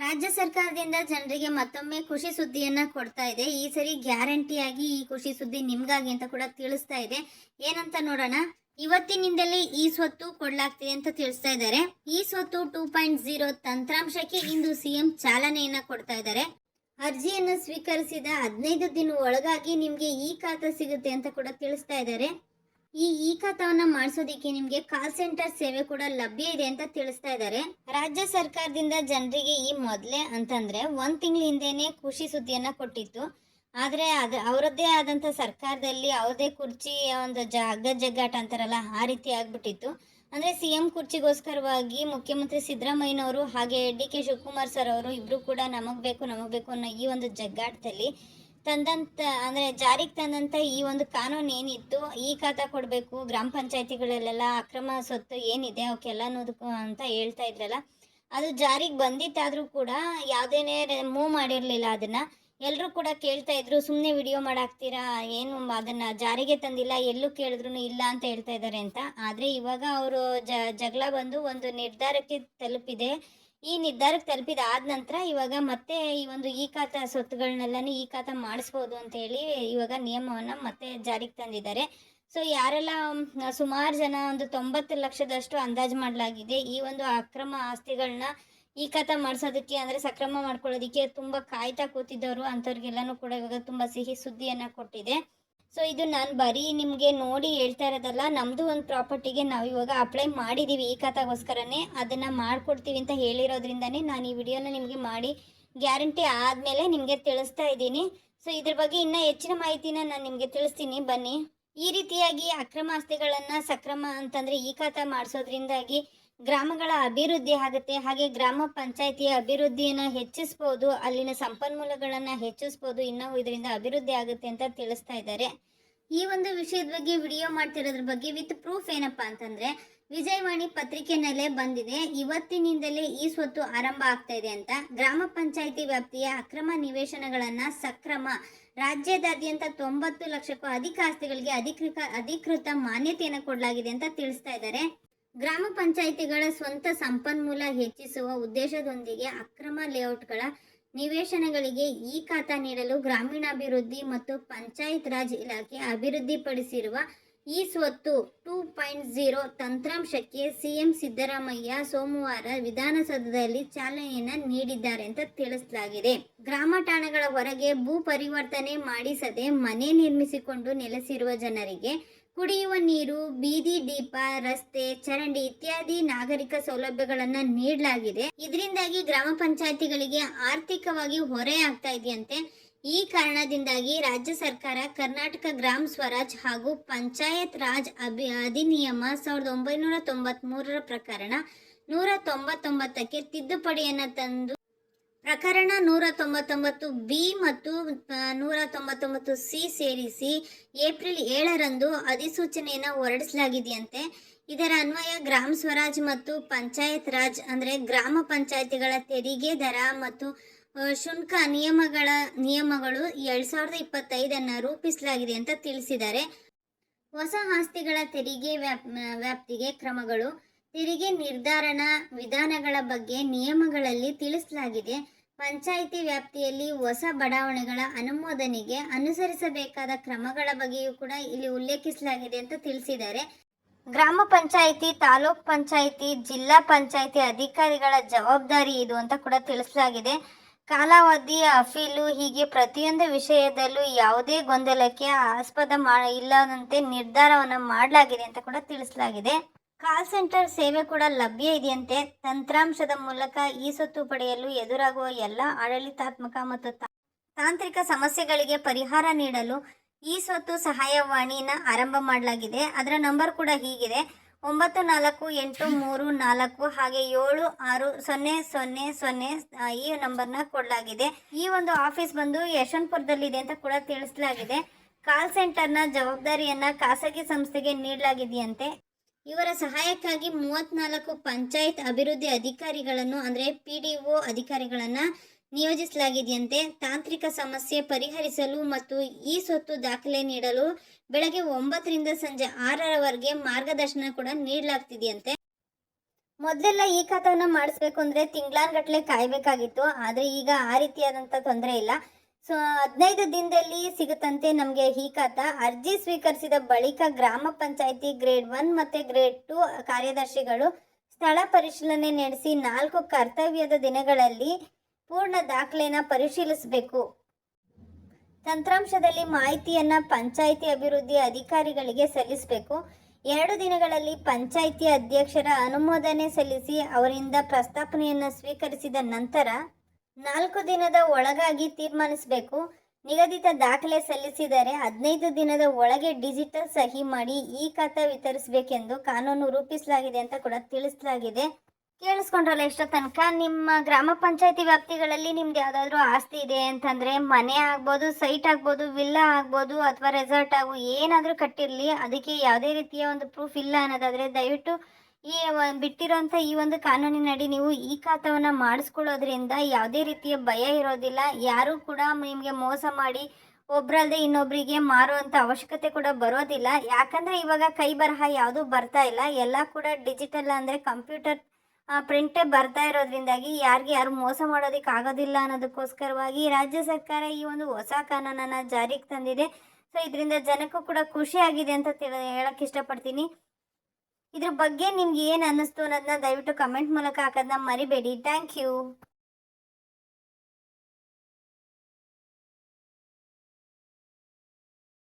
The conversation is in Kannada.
ರಾಜ್ಯ ಸರ್ಕಾರದಿಂದ ಜನರಿಗೆ ಮತ್ತೊಮ್ಮೆ ಖುಷಿ ಸುದ್ದಿಯನ್ನ ಕೊಡ್ತಾ ಇದೆ. ಈ ಸರಿ ಗ್ಯಾರಂಟಿಯಾಗಿ ಈ ಖುಷಿ ಸುದ್ದಿ ನಿಮ್ಗಾಗಿ ಅಂತ ಕೂಡ ತಿಳಿಸ್ತಾ ಇದೆ. ಏನಂತ ನೋಡೋಣ. ಇವತ್ತಿನಿಂದಲೇ ಈ ಸ್ವತ್ತು ಕೊಡಲಾಗ್ತಿದೆ ಅಂತ ತಿಳಿಸ್ತಾ ಇದ್ದಾರೆ. ಈ ಸ್ವತ್ತು ಟೂ ಪಾಯಿಂಟ್ ಜೀರೋ ತಂತ್ರಾಂಶಕ್ಕೆ ಇಂದು ಸಿಎಂ ಚಾಲನೆಯನ್ನ ಕೊಡ್ತಾ ಇದ್ದಾರೆ. ಅರ್ಜಿಯನ್ನು ಸ್ವೀಕರಿಸಿದ ಹದಿನೈದು ದಿನ ಒಳಗಾಗಿ ನಿಮಗೆ ಈ ಖಾತೆ ಸಿಗುತ್ತೆ ಅಂತ ಕೂಡ ತಿಳಿಸ್ತಾ ಇದ್ದಾರೆ. ಈ ಇ ಖಾತಾವನ್ನ ಮಾಡಿಸೋದಿಕ್ಕೆ ನಿಮಗೆ ಕಾಲ್ ಸೆಂಟರ್ ಸೇವೆ ಕೂಡ ಲಭ್ಯ ಇದೆ ಅಂತ ತಿಳಿಸ್ತಾ ಇದ್ದಾರೆ ರಾಜ್ಯ ಸರ್ಕಾರದಿಂದ ಜನರಿಗೆ ಈ ಮೊದಲೇ ಅಂತಂದ್ರೆ ಒಂದ್ ತಿಂಗಳ ಹಿಂದೆನೆ ಖುಷಿ ಸುದ್ದಿಯನ್ನ ಕೊಟ್ಟಿತ್ತು. ಆದ್ರೆ ಅದ ಅವರದ್ದೇ ಆದಂತ ಸರ್ಕಾರದಲ್ಲಿ ಅವರದೇ ಕುರ್ಚಿ ಒಂದು ಜಗ್ಗ ಜಗ್ಗಾಟ ಅಂತಾರಲ್ಲ ಆ ರೀತಿ ಆಗ್ಬಿಟ್ಟಿತ್ತು. ಅಂದ್ರೆ ಸಿ ಎಂ ಕುರ್ಚಿಗೋಸ್ಕರವಾಗಿ ಮುಖ್ಯಮಂತ್ರಿ ಸಿದ್ದರಾಮಯ್ಯನವರು ಹಾಗೆ ಡಿ ಕೆ ಶಿವಕುಮಾರ್ ಸರ್ ಅವರು ಇಬ್ರು ಕೂಡ ನಮಗ್ ಬೇಕು ನಮಗ್ ಬೇಕು ಅನ್ನೋ ಈ ಒಂದು ಜಗ್ಗಾಟದಲ್ಲಿ ತಂದಂತ, ಅಂದ್ರೆ ಜಾರಿಗೆ ತಂದಂತ ಈ ಒಂದು ಕಾನೂನು ಏನಿತ್ತು? ಈ ಖಾತಾ ಕೊಡಬೇಕು, ಗ್ರಾಮ ಪಂಚಾಯತಿಗಳಲ್ಲೆಲ್ಲ ಅಕ್ರಮ ಸೊತ್ತು ಏನಿದೆ ಅವಕ್ಕೆಲ್ಲ ಅಂತ ಹೇಳ್ತಾ ಇದ್ರಲ್ಲ. ಅದು ಜಾರಿಗೆ ಬಂದಿತ್ತಾದ್ರೂ ಕೂಡ ಯಾವುದೇನೇ ಮೂವ್ ಮಾಡಿರಲಿಲ್ಲ ಅದನ್ನ. ಎಲ್ಲರೂ ಕೂಡ ಕೇಳ್ತಾ ಇದ್ರು ಸುಮ್ಮನೆ ವಿಡಿಯೋ ಮಾಡಾಕ್ತೀರಾ? ಏನು ಅದನ್ನ ಜಾರಿಗೆ ತಂದಿಲ್ಲ, ಎಲ್ಲೂ ಕೇಳಿದ್ರು ಇಲ್ಲ ಅಂತ ಹೇಳ್ತಾ ಇದ್ದಾರೆ ಅಂತ. ಆದರೆ ಇವಾಗ ಅವರು ಜಗಳ ಬಂದು ಒಂದು ನಿರ್ಧಾರಕ್ಕೆ ತಲುಪಿದೆ. ಈ ನಿರ್ಧಾರಕ್ಕೆ ತಲುಪಿದ ಆದ ನಂತರ ಇವಾಗ ಮತ್ತೆ ಈ ಒಂದು ಈ ಖಾತ ಸ್ವತ್ತುಗಳನ್ನೆಲ್ಲನೂ ಈ ಖಾತ ಮಾಡಿಸ್ಬೋದು ಅಂತ ಹೇಳಿ ಇವಾಗ ನಿಯಮವನ್ನು ಮತ್ತೆ ಜಾರಿಗೆ ತಂದಿದ್ದಾರೆ. ಸೊ ಯಾರೆಲ್ಲ ಸುಮಾರು ಜನ ಒಂದು ತೊಂಬತ್ತು ಲಕ್ಷದಷ್ಟು ಅಂದಾಜು ಮಾಡಲಾಗಿದೆ, ಈ ಒಂದು ಅಕ್ರಮ ಆಸ್ತಿಗಳನ್ನ ಈ ಖಾತ ಮಾಡಿಸೋದಕ್ಕೆ ಅಂದರೆ ಸಕ್ರಮ ಮಾಡ್ಕೊಳ್ಳೋದಕ್ಕೆ ತುಂಬ ಕಾಯ್ತಾ ಕೂತಿದ್ದವರು ಅಂಥವ್ರಿಗೆಲ್ಲನೂ ಕೂಡ ಇವಾಗ ತುಂಬ ಸಿಹಿ ಸುದ್ದಿಯನ್ನು ಕೊಟ್ಟಿದೆ. ಸೊ ಇದು ನಾನು ಬರೀ ನಿಮಗೆ ನೋಡಿ ಹೇಳ್ತಾ ಇರೋದಲ್ಲ ನಮ್ಮದು ಒಂದು ಪ್ರಾಪರ್ಟಿಗೆ ನಾವು ಇವಾಗ ಅಪ್ಲೈ ಮಾಡಿದ್ದೀವಿ ಈ ಖಾತಾಗೋಸ್ಕರನೇ ಅದನ್ನು ಮಾಡಿಕೊಡ್ತೀವಿ ಅಂತ ಹೇಳಿರೋದ್ರಿಂದನೇ ನಾನು ಈ ವಿಡಿಯೋನ ನಿಮಗೆ ಮಾಡಿ ಗ್ಯಾರಂಟಿ ಆದಮೇಲೆ ನಿಮಗೆ ತಿಳಿಸ್ತಾ ಇದ್ದೀನಿ. ಸೊ ಇದ್ರ ಬಗ್ಗೆ ಇನ್ನೂ ಹೆಚ್ಚಿನ ಮಾಹಿತಿನ ನಾನು ನಿಮಗೆ ತಿಳಿಸ್ತೀನಿ. ಬನ್ನಿ. ಈ ರೀತಿಯಾಗಿ ಅಕ್ರಮ ಆಸ್ತಿಗಳನ್ನು ಸಕ್ರಮ ಅಂತಂದರೆ ಈ ಖಾತಾ ಮಾಡಿಸೋದ್ರಿಂದಾಗಿ ಗ್ರಾಮಗಳ ಅಭಿವೃದ್ಧಿ ಆಗುತ್ತೆ. ಹಾಗೆ ಗ್ರಾಮ ಪಂಚಾಯತಿಯ ಅಭಿವೃದ್ಧಿಯನ್ನು ಹೆಚ್ಚಿಸ್ಬೋದು, ಅಲ್ಲಿನ ಸಂಪನ್ಮೂಲಗಳನ್ನು ಹೆಚ್ಚಿಸ್ಬೋದು, ಇನ್ನೂ ಇದರಿಂದ ಅಭಿವೃದ್ಧಿ ಆಗುತ್ತೆ ಅಂತ ತಿಳಿಸ್ತಾ ಇದ್ದಾರೆ. ಈ ಒಂದು ವಿಷಯದ ಬಗ್ಗೆ ವಿಡಿಯೋ ಮಾಡ್ತಿರೋದ್ರ ಬಗ್ಗೆ ವಿತ್ ಪ್ರೂಫ್ ಏನಪ್ಪಾ ಅಂತಂದ್ರೆ, ವಿಜಯವಾಣಿ ಪತ್ರಿಕೆನಲ್ಲೇ ಬಂದಿದೆ. ಇವತ್ತಿನಿಂದಲೇ ಈ ಸ್ವತ್ತು ಆರಂಭ ಆಗ್ತಾ ಇದೆ ಅಂತ. ಗ್ರಾಮ ಪಂಚಾಯಿತಿ ವ್ಯಾಪ್ತಿಯ ಅಕ್ರಮ ನಿವೇಶನಗಳನ್ನ ಸಕ್ರಮ, ರಾಜ್ಯದಾದ್ಯಂತ ತೊಂಬತ್ತು ಲಕ್ಷಕ್ಕೂ ಅಧಿಕ ಆಸ್ತಿಗಳಿಗೆ ಅಧಿಕೃತ ಅಧಿಕೃತ ಮಾನ್ಯತೆಯನ್ನು ಕೊಡಲಾಗಿದೆ ಅಂತ ತಿಳಿಸ್ತಾ ಇದ್ದಾರೆ. ಗ್ರಾಮ ಪಂಚಾಯಿತಿಗಳ ಸ್ವಂತ ಸಂಪನ್ಮೂಲ ಹೆಚ್ಚಿಸುವ ಉದ್ದೇಶದೊಂದಿಗೆ ಅಕ್ರಮ ಲೇಔಟ್ಗಳ ನಿವೇಶನಗಳಿಗೆ ಈ ಖಾತ ನೀಡಲು ಗ್ರಾಮೀಣಾಭಿವೃದ್ಧಿ ಮತ್ತು ಪಂಚಾಯತ್ ರಾಜ್ ಇಲಾಖೆ ಅಭಿವೃದ್ಧಿಪಡಿಸಿರುವ ಈ ಸ್ವತ್ತು ಟೂ ಪಾಯಿಂಟ್ ಝೀರೋ ತಂತ್ರಾಂಶಕ್ಕೆ ಸಿಎಂ ಸಿದ್ದರಾಮಯ್ಯ ಸೋಮವಾರ ವಿಧಾನಸೌಧದಲ್ಲಿ ಚಾಲನೆಯನ್ನು ನೀಡಿದ್ದಾರೆ ಅಂತ ತಿಳಿಸಲಾಗಿದೆ. ಗ್ರಾಮ ಠಾಣೆಗಳ ಹೊರಗೆ ಭೂ ಪರಿವರ್ತನೆ ಮಾಡಿಸದೆ ಮನೆ ನಿರ್ಮಿಸಿಕೊಂಡು ನೆಲೆಸಿರುವ ಜನರಿಗೆ ಕುಡಿಯುವ ನೀರು, ಬೀದಿ ದೀಪ, ರಸ್ತೆ, ಚರಂಡಿ ಇತ್ಯಾದಿ ನಾಗರಿಕ ಸೌಲಭ್ಯಗಳನ್ನ ನೀಡಲಾಗಿದೆ. ಇದರಿಂದಾಗಿ ಗ್ರಾಮ ಪಂಚಾಯತಿಗಳಿಗೆ ಆರ್ಥಿಕವಾಗಿ ಹೊರೆ ಆಗ್ತಾ ಇದೆಯಂತೆ. ಈ ಕಾರಣದಿಂದಾಗಿ ರಾಜ್ಯ ಸರ್ಕಾರ ಕರ್ನಾಟಕ ಗ್ರಾಮ ಸ್ವರಾಜ್ ಹಾಗೂ ಪಂಚಾಯತ್ ರಾಜ್ ಅಭಿ, ಅಧಿನಿಯಮ ಸಾವಿರದ ಒಂಬೈನೂರ ತೊಂಬತ್ ಮೂರರ ಪ್ರಕರಣ ನೂರ ತೊಂಬತ್ತೊಂಬತ್ತಕ್ಕೆ ತಿದ್ದುಪಡಿಯನ್ನು ತಂದು ಪ್ರಕರಣ ನೂರ ತೊಂಬತ್ತೊಂಬತ್ತು ಬಿ ಮತ್ತು ನೂರ ತೊಂಬತ್ತೊಂಬತ್ತು ಸಿ ಸೇರಿಸಿ ಏಪ್ರಿಲ್ ಏಳರಂದು ಅಧಿಸೂಚನೆಯನ್ನು ಹೊರಡಿಸಲಾಗಿದೆಯಂತೆ. ಇದರ ಅನ್ವಯ ಗ್ರಾಮ ಸ್ವರಾಜ್ ಮತ್ತು ಪಂಚಾಯತ್ ರಾಜ್, ಅಂದರೆ ಗ್ರಾಮ ಪಂಚಾಯತಿಗಳ ತೆರಿಗೆ ದರ ಮತ್ತು ಶುಲ್ಕ ನಿಯಮಗಳ, ನಿಯಮಗಳು ಎರಡು ಸಾವಿರದ ಇಪ್ಪತ್ತೈದನ್ನು ರೂಪಿಸಲಾಗಿದೆ ಅಂತ ತಿಳಿಸಿದ್ದಾರೆ. ಹೊಸ ಆಸ್ತಿಗಳ ತೆರಿಗೆ ವ್ಯಾಪ್, ವ್ಯಾಪ್ತಿಗೆ ಕ್ರಮಗಳು. ತೆರಿಗೆ ನಿರ್ಧಾರಣ ವಿಧಾನಗಳ ಬಗ್ಗೆ ನಿಯಮಗಳಲ್ಲಿ ತಿಳಿಸಲಾಗಿದೆ. ಪಂಚಾಯಿತಿ ವ್ಯಾಪ್ತಿಯಲ್ಲಿ ಹೊಸ ಬಡಾವಣೆಗಳ ಅನುಮೋದನೆಗೆ ಅನುಸರಿಸಬೇಕಾದ ಕ್ರಮಗಳ ಬಗ್ಗೆಯೂ ಕೂಡ ಇಲ್ಲಿ ಉಲ್ಲೇಖಿಸಲಾಗಿದೆ ಅಂತ ತಿಳಿಸಿದ್ದಾರೆ. ಗ್ರಾಮ ಪಂಚಾಯಿತಿ, ತಾಲೂಕ್ ಪಂಚಾಯಿತಿ, ಜಿಲ್ಲಾ ಪಂಚಾಯಿತಿ ಅಧಿಕಾರಿಗಳ ಜವಾಬ್ದಾರಿ ಇದು ಅಂತ ಕೂಡ ತಿಳಿಸಲಾಗಿದೆ. ಕಾಲಾವಧಿ ಅಫೀಲು ಹೀಗೆ ಪ್ರತಿಯೊಂದು ವಿಷಯದಲ್ಲೂ ಯಾವುದೇ ಗೊಂದಲಕ್ಕೆ ಆಸ್ಪದ ಮಾ ಇಲ್ಲದಂತೆ ನಿರ್ಧಾರವನ್ನು ಮಾಡಲಾಗಿದೆ ಅಂತ ಕೂಡ ತಿಳಿಸಲಾಗಿದೆ. ಕಾಲ್ ಸೆಂಟರ್ ಸೇವೆ ಕೂಡ ಲಭ್ಯ ಇದೆಯಂತೆ. ತಂತ್ರಾಂಶದ ಮೂಲಕ ಈ ಸೊತ್ತು ಪಡೆಯಲು ಎದುರಾಗುವ ಎಲ್ಲ ಆಡಳಿತಾತ್ಮಕ ಮತ್ತು ತಾಂತ್ರಿಕ ಸಮಸ್ಯೆಗಳಿಗೆ ಪರಿಹಾರ ನೀಡಲು ಈ ಸೊತ್ತು ಸಹಾಯವಾಣಿನ ಆರಂಭ ಮಾಡಲಾಗಿದೆ. ಅದರ ನಂಬರ್ ಕೂಡ ಹೀಗಿದೆ. ಒಂಬತ್ತು ನಾಲ್ಕು ಎಂಟು ಮೂರು ನಾಲ್ಕು ಹಾಗೆ ಏಳು ಆರು ಸೊನ್ನೆ ಸೊನ್ನೆ ಸೊನ್ನೆ ಈ ನಂಬರ್ನ ಕೊಡಲಾಗಿದೆ. ಈ ಒಂದು ಆಫೀಸ್ ಬಂದು ಯಶವಂತಪುರದಲ್ಲಿದೆ ಅಂತ ಕೂಡ ತಿಳಿಸಲಾಗಿದೆ. ಕಾಲ್ ಸೆಂಟರ್ನ ಜವಾಬ್ದಾರಿಯನ್ನ ಖಾಸಗಿ ಸಂಸ್ಥೆಗೆ ನೀಡಲಾಗಿದೆಯಂತೆ. ಇವರ ಸಹಾಯಕ್ಕಾಗಿ ಮೂವತ್ನಾಲ್ಕು ಪಂಚಾಯತ್ ಅಭಿವೃದ್ಧಿ ಅಧಿಕಾರಿಗಳನ್ನು, ಅಂದರೆ ಪಿ ಡಿ ಒ ಅಧಿಕಾರಿಗಳನ್ನು ನಿಯೋಜಿಸಲಾಗಿದೆಯಂತೆ ತಾಂತ್ರಿಕ ಸಮಸ್ಯೆ ಪರಿಹರಿಸಲು ಮತ್ತು ಈ ಸೊತ್ತು ದಾಖಲೆ ನೀಡಲು ಬೆಳಗ್ಗೆ ಒಂಬತ್ತರಿಂದ ಸಂಜೆ ಆರರವರೆಗೆ ಮಾರ್ಗದರ್ಶನ ಕೂಡ ನೀಡಲಾಗ್ತಿದೆಯಂತೆ. ಮೊದಲೆಲ್ಲ ಈ ಖಾತವನ್ನು ಮಾಡಿಸ್ಬೇಕು ಅಂದರೆ ತಿಂಗಳಾನ್ಗಟ್ಟಲೆ ಕಾಯಬೇಕಾಗಿತ್ತು. ಆದರೆ ಈಗ ಆ ರೀತಿಯಾದಂಥ ತೊಂದರೆ ಇಲ್ಲ. ಸೊ ಹದಿನೈದು ದಿನದಲ್ಲಿ ಸಿಗುತ್ತಂತೆ ನಮಗೆ ಈ ಖಾತಾ. ಅರ್ಜಿ ಸ್ವೀಕರಿಸಿದ ಬಳಿಕ ಗ್ರಾಮ ಪಂಚಾಯಿತಿ ಗ್ರೇಡ್ ಒನ್ ಮತ್ತು ಗ್ರೇಡ್ ಟು ಕಾರ್ಯದರ್ಶಿಗಳು ಸ್ಥಳ ಪರಿಶೀಲನೆ ನಡೆಸಿ ನಾಲ್ಕು ಕರ್ತವ್ಯದ ದಿನಗಳಲ್ಲಿ ಪೂರ್ಣ ದಾಖಲೆನ ಪರಿಶೀಲಿಸಬೇಕು. ತಂತ್ರಾಂಶದಲ್ಲಿ ಮಾಹಿತಿಯನ್ನು ಪಂಚಾಯಿತಿ ಅಭಿವೃದ್ಧಿ ಅಧಿಕಾರಿಗಳಿಗೆ ಸಲ್ಲಿಸಬೇಕು. ಎರಡು ದಿನಗಳಲ್ಲಿ ಪಂಚಾಯಿತಿ ಅಧ್ಯಕ್ಷರ ಅನುಮೋದನೆ ಸಲ್ಲಿಸಿ ಅವರಿಂದ ಪ್ರಸ್ತಾಪನೆಯನ್ನು ಸ್ವೀಕರಿಸಿದ ನಂತರ ನಾಲ್ಕು ದಿನದ ಒಳಗಾಗಿ ತೀರ್ಮಾನಿಸಬೇಕು. ನಿಗದಿತ ದಾಖಲೆ ಸಲ್ಲಿಸಿದರೆ ಹದಿನೈದು ದಿನದ ಒಳಗೆ ಡಿಜಿಟಲ್ ಸಹಿ ಮಾಡಿ ಈ ಖಾತೆ ವಿತರಿಸಬೇಕೆಂದು ಕಾನೂನು ರೂಪಿಸಲಾಗಿದೆ ಅಂತ ಕೂಡ ತಿಳಿಸಲಾಗಿದೆ. ಕೇಳಿಸ್ಕೊಂಡ್ರಲ್ಲ ಎಷ್ಟೋ ತನಕ, ನಿಮ್ಮ ಗ್ರಾಮ ಪಂಚಾಯತಿ ವ್ಯಾಪ್ತಿಗಳಲ್ಲಿ ನಿಮ್ದು ಯಾವುದಾದ್ರೂ ಆಸ್ತಿ ಇದೆ ಅಂತಂದರೆ ಮನೆ ಆಗ್ಬೋದು, ಸೈಟ್ ಆಗ್ಬೋದು, ವಿಲ್ಲಾ ಆಗ್ಬೋದು ಅಥವಾ ರೆಸಾರ್ಟ್ ಆಗು ಏನಾದರೂ ಕಟ್ಟಿರಲಿ, ಅದಕ್ಕೆ ಯಾವುದೇ ರೀತಿಯ ಒಂದು ಪ್ರೂಫ್ ಇಲ್ಲ ಅನ್ನೋದಾದರೆ ದಯವಿಟ್ಟು ಈ ಬಿಟ್ಟಿರೋಂಥ ಈ ಒಂದು ಕಾನೂನಿನಡಿ ನೀವು ಈ ಖಾತಾವನ್ನು ಮಾಡಿಸ್ಕೊಳ್ಳೋದ್ರಿಂದ ಯಾವುದೇ ರೀತಿಯ ಭಯ ಇರೋದಿಲ್ಲ. ಯಾರೂ ಕೂಡ ನಿಮಗೆ ಮೋಸ ಮಾಡಿ ಒಬ್ರಲ್ಲದೆ ಇನ್ನೊಬ್ರಿಗೆ ಮಾರುವಂಥ ಅವಶ್ಯಕತೆ ಕೂಡ ಬರೋದಿಲ್ಲ. ಯಾಕಂದರೆ ಇವಾಗ ಕೈ ಬರಹ ಯಾವುದೂ ಬರ್ತಾ ಇಲ್ಲ. ಎಲ್ಲ ಕೂಡ ಡಿಜಿಟಲ್ ಅಂದರೆ ಕಂಪ್ಯೂಟರ್ ಪ್ರಿಂಟೇ ಬರ್ತಾ ಇರೋದ್ರಿಂದಾಗಿ ಯಾರಿಗೆ ಯಾರು ಮೋಸ ಮಾಡೋದಕ್ಕೆ ಆಗೋದಿಲ್ಲ ಅನ್ನೋದಕ್ಕೋಸ್ಕರವಾಗಿ ರಾಜ್ಯ ಸರ್ಕಾರ ಈ ಒಂದು ಹೊಸ ಕಾನೂನನ್ನು ಜಾರಿಗೆ ತಂದಿದೆ. ಸೊ, ಇದರಿಂದ ಜನಕ್ಕೂ ಕೂಡ ಖುಷಿ ಆಗಿದೆ ಅಂತ ತಿಳ ಹೇಳಕ್ಕೆ ಇಷ್ಟಪಡ್ತೀನಿ. ಇದ್ರ ಬಗ್ಗೆ ನಿಮ್ಗೆ ಏನು ಅನ್ನಿಸ್ತು ಅನ್ನೋದನ್ನ ದಯವಿಟ್ಟು ಕಮೆಂಟ್ ಮೂಲಕ ಹಾಕೋದನ್ನ ಮರಿಬೇಡಿ. Thank you